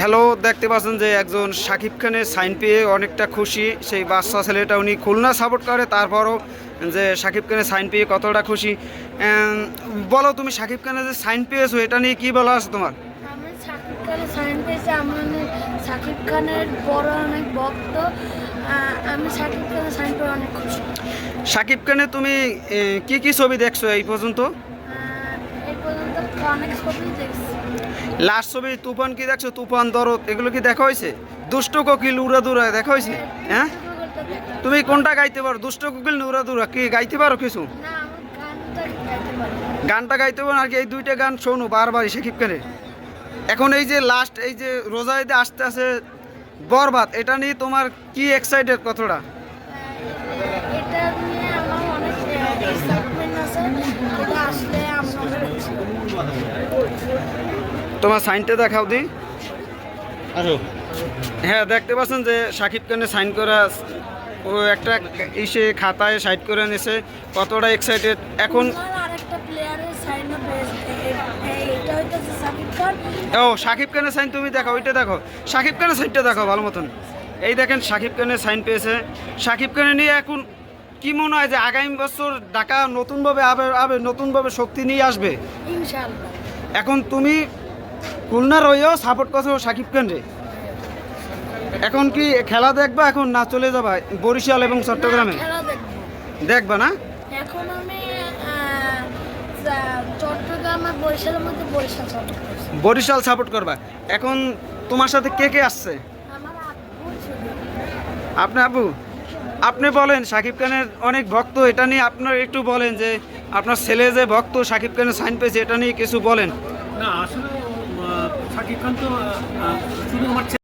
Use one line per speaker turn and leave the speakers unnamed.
Hello দেখতে পাচ্ছেন যে একজন সাকিব খানের সাইন পেয়ে অনেকটা খুশি। সেই বাচ্চা ছেলেটা উনি খুলনা সাপোর্ট করে তারপরও যে সাকিব খানের সাইন পেয়ে কতটা খুশি। বলো তুমি সাকিব খানের যে সাইন পেয়েছ এটা নিয়ে কী বলা আছে তোমার?
আমি সাকিব খানের সাইন পেয়েছি আমি সাকিব খানের বড় অনেক ভক্ত। আমি সাকিব খানের সাইন পেয়ে অনেক খুশি।
সাকিব খানের তুমি কি কি ছবি দেখছ এই পর্যন্ত
আহ, এই পর্যন্ত অনেক ছবি দেখছি
লাস্ট ছবি তুফান কি দেখছ? তুফান দরদ এগুলো কি দেখা হয়েছে? দুষ্ট কোকিল উড়া দুরা দেখা হয়েছে? হ্যাঁ তুমি কোনটা গাইতে পারো? দুষ্ট কোকিল না উড়া দুরা? কি গাইতে পারো কিছু?
গানটা গাইতে পারি
আর কি এই দুইটা গান শোনো বারবারই সাকিব খানের এখন এই যে লাস্ট এই যে রোজা ঈদে আসতে আছে বরবাদ এটা নিয়ে তোমার কি এক্সাইটেড কতটা তোমার সাইনটা দেখাও দি।
আরও
হ্যাঁ দেখতে পাচ্ছেন যে সাকিব খানের সাইন করা ও একটা ইসে খাতায় সাইড করে নিছে। কতটা এক্সাইটেড এখন
আমার আরেকটা প্লেয়ারের সাইন এটা হইতেছে সাকিব খান।
ও সাকিব খানের সাইন তুমি দেখো ওইটা দেখো। সাকিব খানের সাইনটা দেখো ভালো মতন। এই দেখেন সাকিব খানের সাইন পেয়েছে। সাকিব খানের নিয়ে এখন কি মনে হয় যে আগামী বছর ঢাকা নতুনভাবে আবে আবে নতুনভাবে শক্তি নিয়ে আসবে?
ইনশাআল্লাহ।
এখন তুমি খুলনার হয়েও সাপোর্ট করছ সাকিব খানরে। এখন কি খেলা দেখবা? এখন না চলে যাবা বরিশাল এবং চট্টগ্রামে?
দেখবা।
না?
এখন আমি চট্টগ্রাম আর বরিশালের মধ্যে বরিশাল করছি।
বরিশাল সাপোর্ট করবা। এখন তোমার সাথে কে কে আসছে?
আমার আব্বু
আপনি আবু আপনি বলেন, শাকিব খানের অনেক ভক্ত, এটা নিয়ে আপনার একটু বলেন যে, আপনার ছেলে যে ভক্ত, শাকিব খানের সাইন পেয়েছে, এটা নিয়ে কিছু বলেন।
না, আসলে শাকিব খান তো শুধু আমার